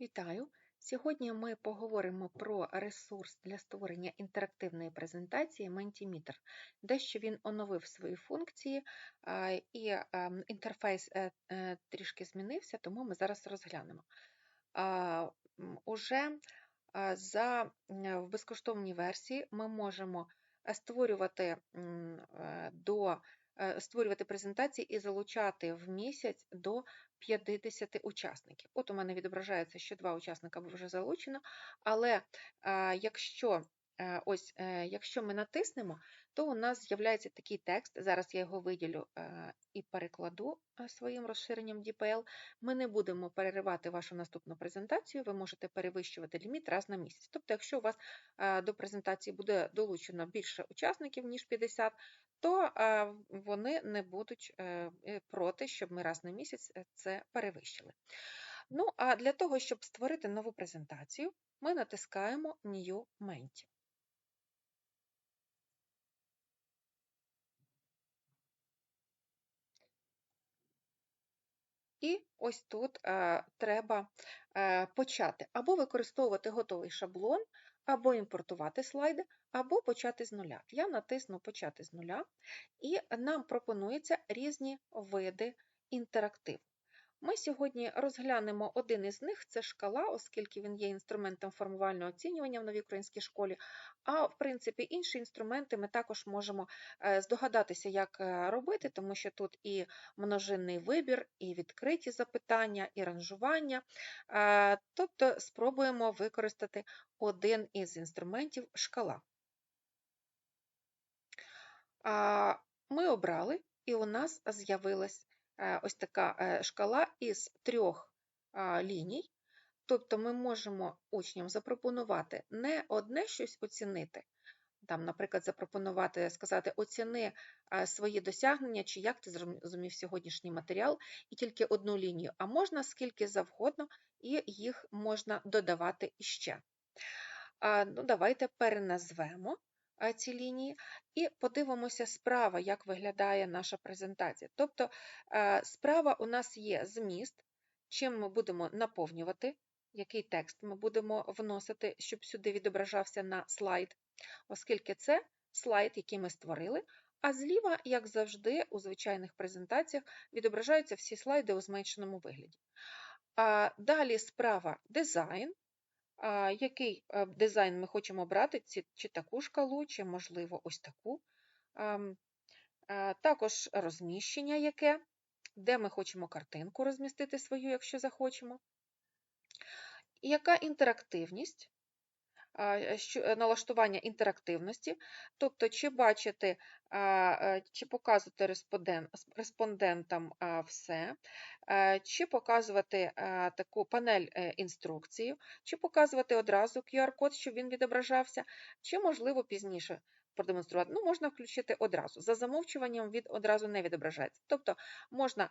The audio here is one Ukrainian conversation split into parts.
Вітаю! Сьогодні ми поговоримо про ресурс для створення інтерактивної презентації Mentimeter. Дещо він оновив свої функції, і інтерфейс е, е, трішки змінився, тому ми зараз розглянемо. Уже за, в безкоштовній версії ми можемо е, створювати до створювати презентації і залучати в місяць до 50 учасників. От у мене відображається, що два учасника вже залучено, але якщо Е, ось, е, якщо ми натиснемо, то у нас з'являється такий текст. Зараз я його виділю е, і перекладу своїм розширенням DPL. Ми не будемо переривати вашу наступну презентацію, ви можете перевищувати ліміт раз на місяць. Тобто, якщо у вас до презентації буде долучено більше учасників, ніж 50, то вони не будуть проти, щоб ми раз на місяць це перевищили. Ну, а для того, щоб створити нову презентацію, ми натискаємо New Menti. І ось тут е, треба е, почати або використовувати готовий шаблон, або імпортувати слайди, або почати з нуля. Я натисну Почати з нуля, і нам пропонуються різні види інтерактиву. Ми сьогодні розглянемо один із них це шкала, оскільки він є інструментом формувального оцінювання в новій українській школі. А в принципі, інші інструменти ми також можемо е, здогадатися, як е, робити, тому що тут і множинний вибір, і відкриті запитання, і ранжування. Е, тобто спробуємо використати один із інструментів шкала. Ми обрали, і у нас з'явилась ось така е, шкала із трьох ліній. Тобто ми можемо учням запропонувати не одне щось оцінити, там, наприклад, запропонувати, сказати, оціни е, свої досягнення, чи як ти зрозумів сьогоднішній матеріал, і тільки одну лінію, а можна скільки завгодно, і їх можна додавати іще. Ну, Давайте переназвемо ці лінії, і подивимося справа, як виглядає наша презентація. Тобто, е, справа у нас є зміст, чим ми будемо наповнювати, який текст ми будемо вносити, щоб сюди відображався на слайд, оскільки це слайд, який ми створили. А зліва, як завжди, у звичайних презентаціях відображаються всі слайди у зменшеному вигляді. Далі справа дизайн, який е, дизайн ми хочемо брати, чи таку шкалу, чи, можливо, ось таку. Також розміщення яке, де ми хочемо картинку розмістити свою, якщо захочемо. Яка інтерактивність, Е, налаштування інтерактивності, тобто, чи бачити, е, чи показувати респондентам все, е, чи показувати таку панель інструкції, чи показувати одразу QR-код, щоб він відображався, чи, можливо, пізніше. Продемонструвати, ну, можна включити одразу. За замовчуванням від одразу не відображається. Тобто можна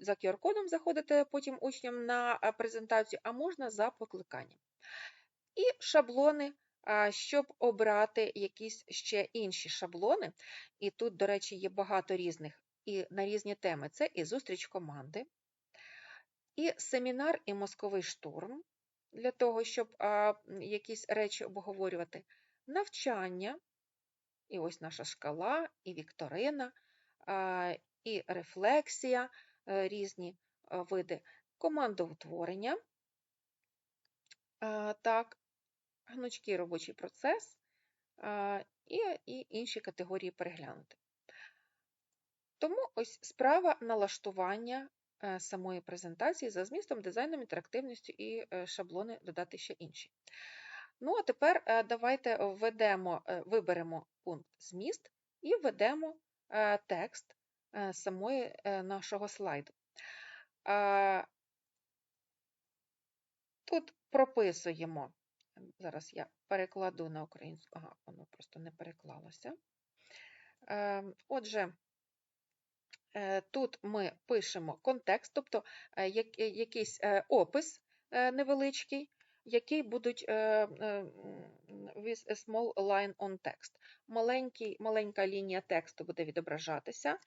за QR-кодом заходити потім учням на презентацію, а можна за покликанням і шаблони, щоб обрати якісь ще інші шаблони. І тут, до речі, є багато різних і на різні теми. Це і зустріч команди, і семінар, і мозковий штурм для того, щоб якісь речі обговорювати, навчання, і ось наша шкала, і вікторина, і рефлексія, е, різні види командоутворення. Так, гнучкий робочий процес і, і інші категорії переглянути. Тому ось справа налаштування е, самої презентації за змістом, дизайном, інтерактивністю і е, шаблони додати ще інші. Ну, а тепер е, давайте введемо, виберемо пункт зміст і введемо текст самої нашого слайду. Тут прописуємо Зараз я перекладу на українську, ага, воно просто не переклалося. Ем, отже, е, тут ми пишемо контекст, тобто е, якийсь е, опис невеличкий, який будуть with a small line on text. Маленька лінія тексту буде відображатися.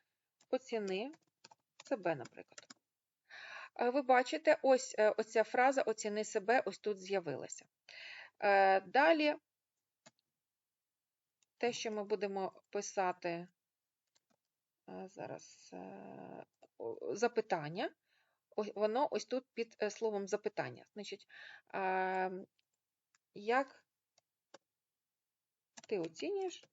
Оціни себе, наприклад. ви бачите, ось оця фраза оціни себе ось тут з'явилася. Е, Далі те, що ми будемо писати е, зараз е, запитання, воно ось тут під словом запитання. Значить, як ти оцінюєш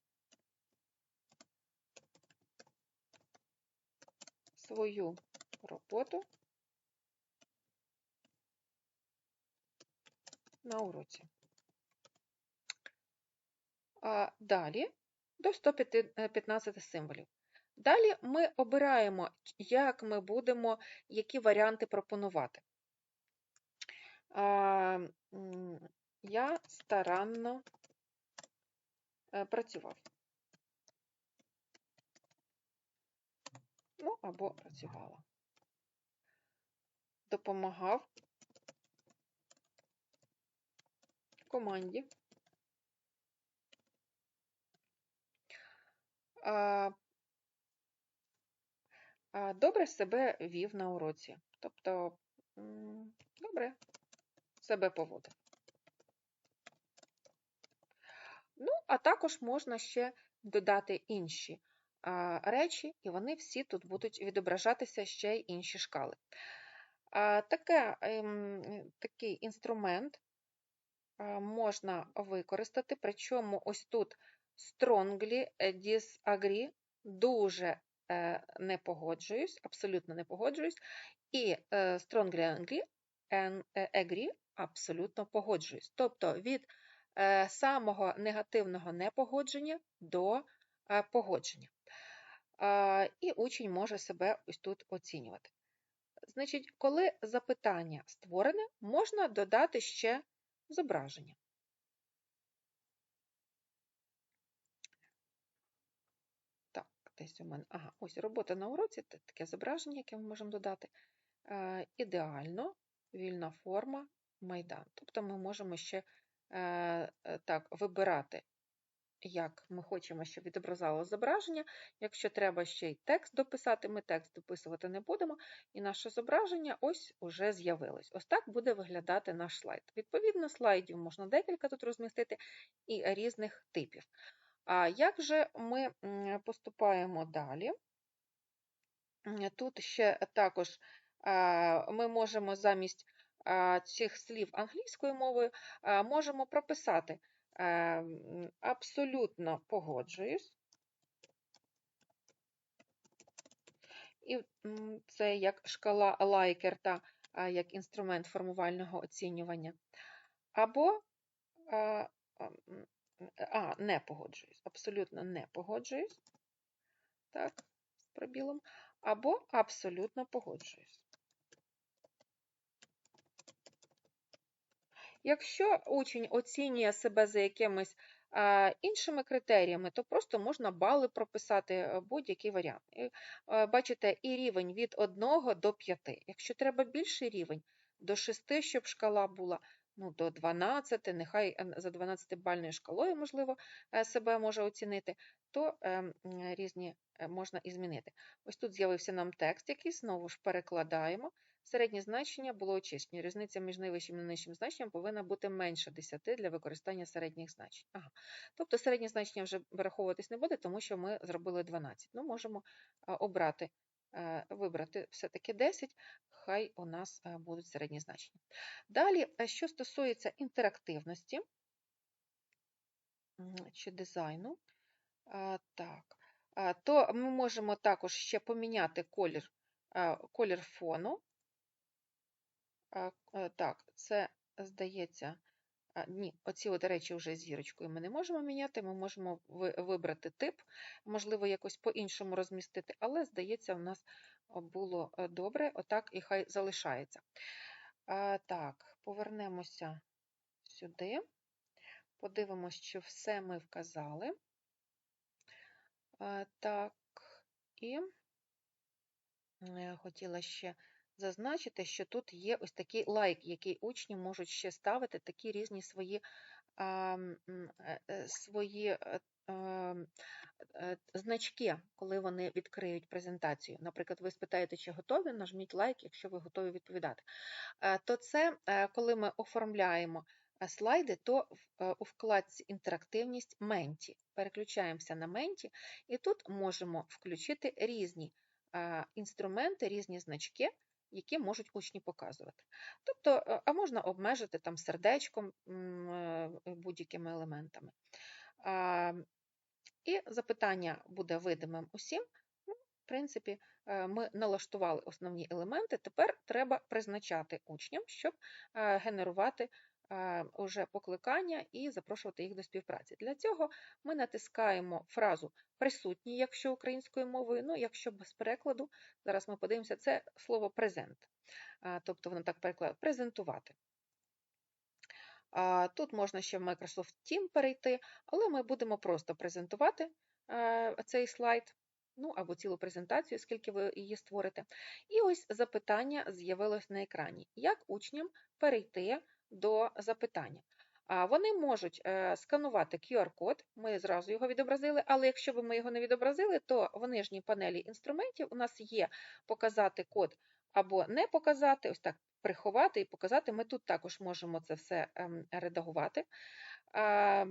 свою роботу на уроці? А, Далі до 115 символів. Далі ми обираємо, як ми будемо, які варіанти пропонувати. Я старанно е, працював. Ну, або працювала. Допомагав команді. А, а, Добре себе вів на уроці. Тобто, добре себе поводив. Ну, а також можна ще додати інші речі, і вони всі тут будуть відображатися ще й інші шкали. Таке, ем, такий інструмент можна використати, причому ось тут strongly disagree, дуже е, не погоджуюсь, абсолютно не погоджуюсь, і е, strongly agree, е, абсолютно погоджуюсь. Тобто від е, самого негативного непогодження до е, погодження. І учень може себе ось тут оцінювати. Значить, коли запитання створене, можна додати ще зображення. Так, десь у мене. Ага, ось робота на уроці, таке зображення, яке ми можемо додати. Е, Ідеально, вільна форма, майдан. Тобто ми можемо ще е, е, так вибирати, як ми хочемо, щоб відобразало зображення. Якщо треба ще й текст дописати, ми текст дописувати не будемо, і наше зображення ось уже з'явилось. Ось так буде виглядати наш слайд. Відповідно, слайдів можна декілька тут розмістити і різних типів. А як же ми поступаємо далі? Тут ще також ми можемо замість цих слів англійською мовою можемо прописати абсолютно погоджуюсь. І це як шкала Лайкерта, як інструмент формувального оцінювання. Або а, не погоджуюсь, абсолютно не погоджуюсь. Так, з пробілом. Або абсолютно погоджуюсь. Якщо учень оцінює себе за якимись іншими критеріями, то просто можна бали прописати е, будь-який варіант. Е, Бачите, і рівень від 1 до 5. Якщо треба більший рівень, до 6, щоб шкала була, ну, до 12, нехай е, за 12-бальною шкалою, можливо, е, себе може оцінити, то е, різні е, можна і змінити. Ось тут з'явився нам текст, який знову ж перекладаємо. Середнє значення було очищення. Різниця між найвищим і найнижчим значенням повинна бути менше 10 для використання середніх значень. Ага. Тобто середнє значення вже вираховуватись не буде, тому що ми зробили 12. Ну, можемо обрати, вибрати все-таки 10, хай у нас будуть середні значення. Далі, що стосується інтерактивності чи дизайну, так, то ми можемо також ще поміняти колір, колір фону. Так, це здається. Ні, оці от речі вже зірочкою ми не можемо міняти. Ми можемо вибрати тип, можливо, якось по-іншому розмістити, але, здається, в нас було е, добре, отак і хай залишається. Так, повернемося сюди. Подивимось, що все ми вказали. Так, і е, хотіла ще зазначити, що тут є ось такий лайк, який учні можуть ще ставити, такі різні свої, е, е, свої е, е, значки, коли вони відкриють презентацію. Наприклад, ви спитаєте, чи готові, нажміть лайк, якщо ви готові відповідати. Е, То це е, коли ми оформляємо е, слайди, то е, у вкладці інтерактивність Менті. Переключаємося на Менті, і тут можемо включити різні е, інструменти, різні значки, які можуть учні показувати. Тобто, е, а можна обмежити там сердечком е, будь-якими елементами. І запитання буде видимим усім. Ну, В принципі, е, ми налаштували основні елементи. Тепер треба призначати учням, щоб е, генерувати е, уже покликання і запрошувати їх до співпраці. Для цього ми натискаємо фразу присутні, якщо українською мовою, ну якщо без перекладу, зараз ми подивимося, це слово презент. Тобто воно так перекладає презентувати. Тут можна ще в Microsoft Team перейти, але ми будемо просто презентувати е, цей слайд, ну або цілу презентацію, скільки ви її створите. І ось запитання з'явилось на екрані. Як учням перейти до запитання? Вони можуть е, сканувати QR-код, ми зразу його відобразили, але якщо б ми його не відобразили, то в нижній панелі інструментів у нас є показати код або не показати, ось так приховати і показати. Ми тут також можемо це все ем, редагувати. Е,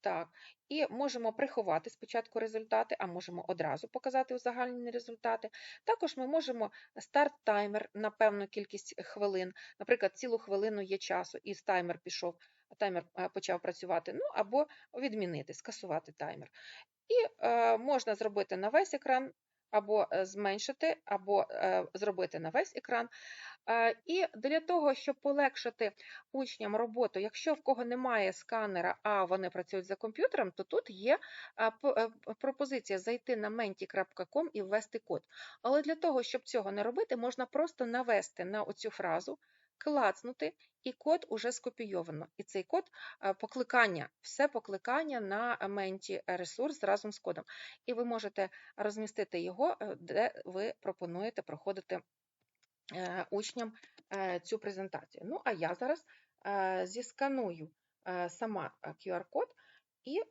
Так, і можемо приховати спочатку результати, а можемо одразу показати узагальнені результати. Також ми можемо старт-таймер на певну кількість хвилин. Наприклад, цілу хвилину є часу, і таймер пішов, таймер е, почав працювати. Ну або відмінити, скасувати таймер. І е, можна зробити на весь екран, або е, зменшити, або е, зробити на весь екран. Е, І для того, щоб полегшити учням роботу, якщо в кого немає сканера, а вони працюють за комп'ютером, то тут є пропозиція зайти на menti.com і ввести код. Але для того, щоб цього не робити, можна просто навести на оцю фразу, клацнути, і код уже скопійовано. І цей код е, покликання, все покликання на менті ресурс разом з кодом. І ви можете розмістити його, е, де ви пропонуєте проходити е, учням цю презентацію. Ну, а я зараз зісканую сама QR-код і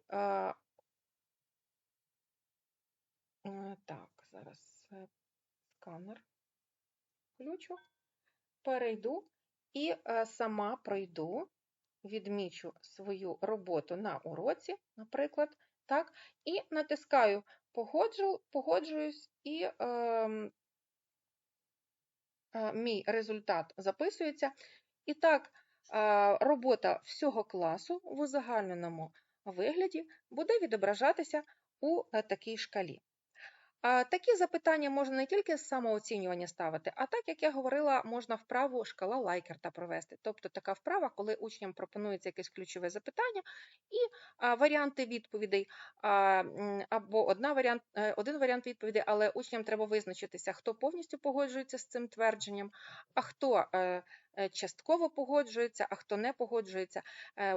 так, зараз сканер включу, перейду і е, сама пройду, відмічу свою роботу на уроці, наприклад, так, і натискаю погоджу, погоджуюсь і ем, е, мій результат записується. І так, е, робота всього класу в узагальненому вигляді буде відображатися у е, такій шкалі. Такі запитання можна не тільки з самооцінювання ставити, а так, як я говорила, можна вправу шкала Лайкерта провести. Тобто така вправа, коли учням пропонується якесь ключове запитання і варіанти відповідей, або одна варіант, е, один варіант відповідей, але учням треба визначитися, хто повністю погоджується з цим твердженням, а хто е, е, частково погоджується, а хто не погоджується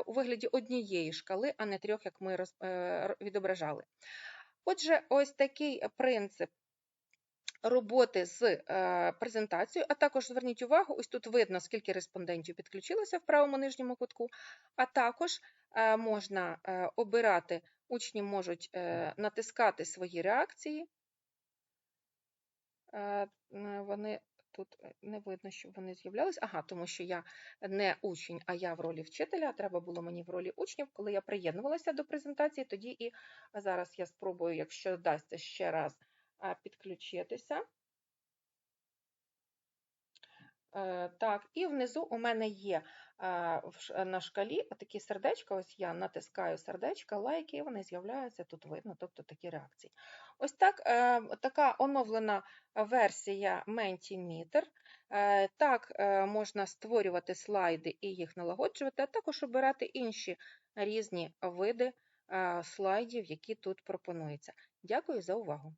у вигляді однієї шкали, а не трьох, як ми відображали. Отже, ось такий принцип роботи з е, презентацією, а також зверніть увагу, ось тут видно, скільки респондентів підключилося в правому нижньому кутку, а також е, можна е, обирати, учні можуть натискати свої реакції. Вони тут е, не видно, щоб вони з'являлися. Ага, тому що я не учень, а я в ролі вчителя. Треба було мені в ролі учнів. Коли я приєднувалася до презентації, тоді і зараз я спробую, якщо вдасться ще раз підключитися. Е, Так, і внизу у мене є ш- на шкалі такі сердечка. Ось я натискаю сердечка, лайки, і вони з'являються тут видно, тобто такі реакції. Ось так, е, така оновлена версія Mentimeter. Е, Так, е, можна створювати слайди і їх налагоджувати, а також обирати інші різні види е, слайдів, які тут пропонуються. Дякую за увагу!